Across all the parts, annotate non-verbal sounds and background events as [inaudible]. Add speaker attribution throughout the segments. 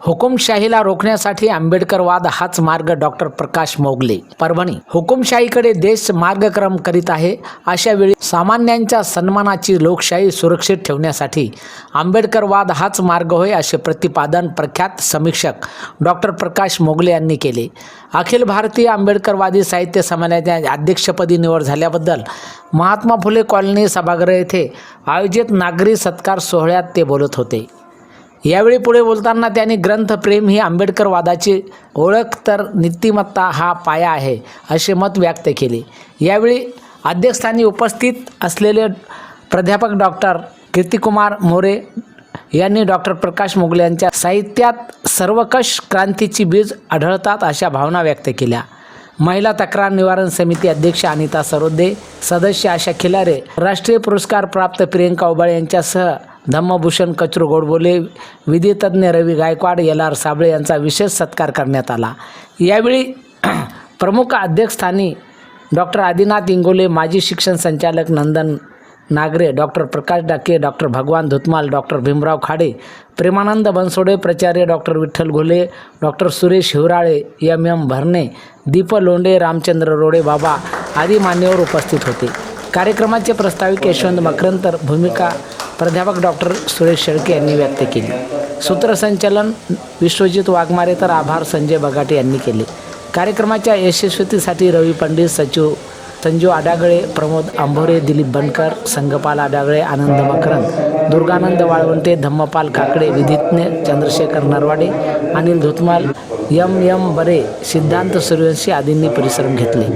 Speaker 1: हुकुमशाहीला रोखण्यासाठी आंबेडकरवाद हाच मार्ग डॉक्टर प्रकाश मोगले. परभणी हुकुमशाहीकडे देश मार्गक्रम करीत आहे अशा वेळी सामान्यांच्या सन्मानाची लोकशाही सुरक्षित ठेवण्यासाठी आंबेडकरवाद हाच मार्ग होय असे प्रतिपादन प्रख्यात समीक्षक डॉक्टर प्रकाश मोगले यांनी केले. अखिल भारतीय आंबेडकरवादी साहित्य संमेलनाच्या अध्यक्षपदी निवड झाल्याबद्दल महात्मा फुले कॉलनी सभागृह येथे आयोजित नागरी सत्कार सोहळ्यात ते बोलत होते. यावेळी पुढे बोलताना त्यांनी ग्रंथप्रेम ही आंबेडकरवादाची ओळख तर नीतिमत्ता हा पाया आहे असे मत व्यक्त केले. यावेळी अध्यक्षस्थानी उपस्थित असलेले प्राध्यापक डॉक्टर कीर्तिकुमार मोरे यांनी डॉक्टर प्रकाश मोगले यांच्या साहित्यात सर्वकष क्रांतीची बीज आढळतात अशा भावना व्यक्त केल्या. महिला तक्रार निवारण समिती अध्यक्ष अनिता सरोदे सदस्य आशा खिलारे राष्ट्रीय पुरस्कार प्राप्त प्रियंका उबाळे यांच्यासह धम्मभूषण कचरू गोडबोले विधितज्ञ रवी गायकवाड एल आर साबळे यांचा विशेष सत्कार करण्यात आला. यावेळी [clears throat] प्रमुख अध्यक्षस्थानी डॉक्टर आदिनाथ इंगोले माजी शिक्षण संचालक Nandan Nagare doctor Prakash Dake doctor Bhagwan Dhutmal doctor Bhimrao Khade Premanand Bansode प्राचार्य doctor Vitthal Ghole doctor Suresh Hiwrale M. M. Bharne Deep Londe Ramchandra Rode Baba आदी मान्यवर उपस्थित होते. कार्यक्रमाचे प्रस्ताविक यशवंत मकरंतर भूमिका प्राध्यापक डॉक्टर सुरेश शेळके यांनी व्यक्त केली. सूत्रसंचालन विश्वजित वाघमारे तर आभार संजय बगाटे यांनी केले. कार्यक्रमाच्या यशस्वीतीसाठी रवी पंडित सचिव संजू आडागळे प्रमोद आंभोरे दिलीप बनकर संगपाल आडागळे आनंद मकरंद दुर्गानंद वाळवंटे धम्मपाल काकडे विधिज्ञ चंद्रशेखर नरवाडे अनिल धुतमाल यम यम बरे सिद्धांत सूर्यवंशी आदींनी परिश्रम घेतले.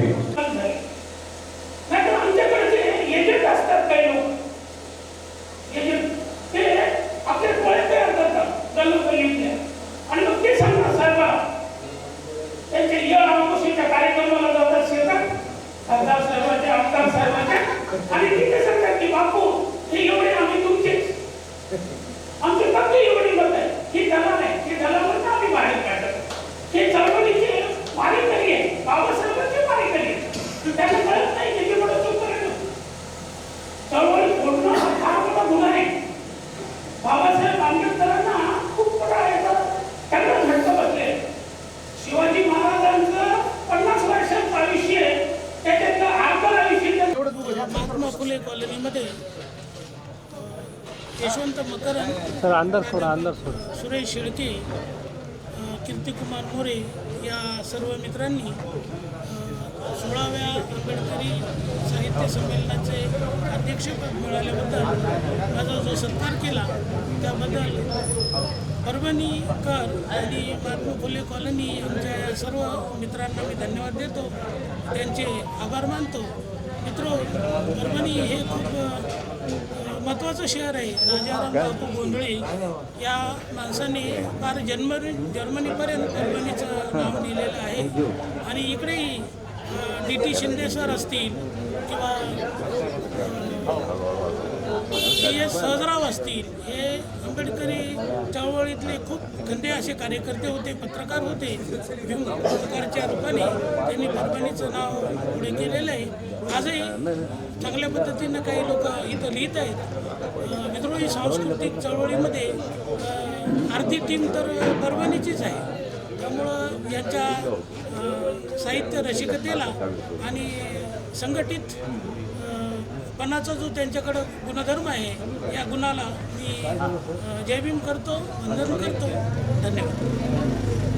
Speaker 2: फुले कॉलनीमध्ये यशवंत मकरन
Speaker 3: सर अंदर सोडा अंदर सोडा.
Speaker 2: सुरेश शेळके कीर्तिकुमार मोरे या सर्व मित्रांनी सोळाव्या आंबेडकरी साहित्य संमेलनाचे अध्यक्षपद मिळाल्याबद्दल माझा जो सत्कार केला त्याबद्दल परभणीकर आणि महात्मा फुले कॉलनी यांच्या या सर्व मित्रांना मी धन्यवाद देतो. त्यांचे आभार मानतो. मित्रो परभणी हे खूप महत्त्वाचं शहर आहे. राजाराम बापू गोंधळे या माणसाने फार जन्म जर्मनीपर्यंत परभणीचं नाव लिहिलेलं आहे. आणि इकडेही डी टी शिंदे सर असतील किंवा सी एस सहजराव असतील हे आंबेडकरी चळवळीतले खूप खंदे असे कार्यकर्ते होते पत्रकार होते. पत्रकारच्या रूपाने त्यांनी परभणीचं नाव पुढे केलेलं आहे. आजही चांगल्या पद्धतीनं काही लोक इथं लिहित आहेत. विद्रोही सांस्कृतिक चळवळीमध्ये आर्थिक अर्धी टीम तर परभणीचीच आहे. त्यामुळं यांच्या साहित्य रसिकतेला आणि संघटित पणाचा जो त्यांच्याकडं गुणधर्म आहे या गुणाला मी जयभीम करतो वंदन करतो. धन्यवाद.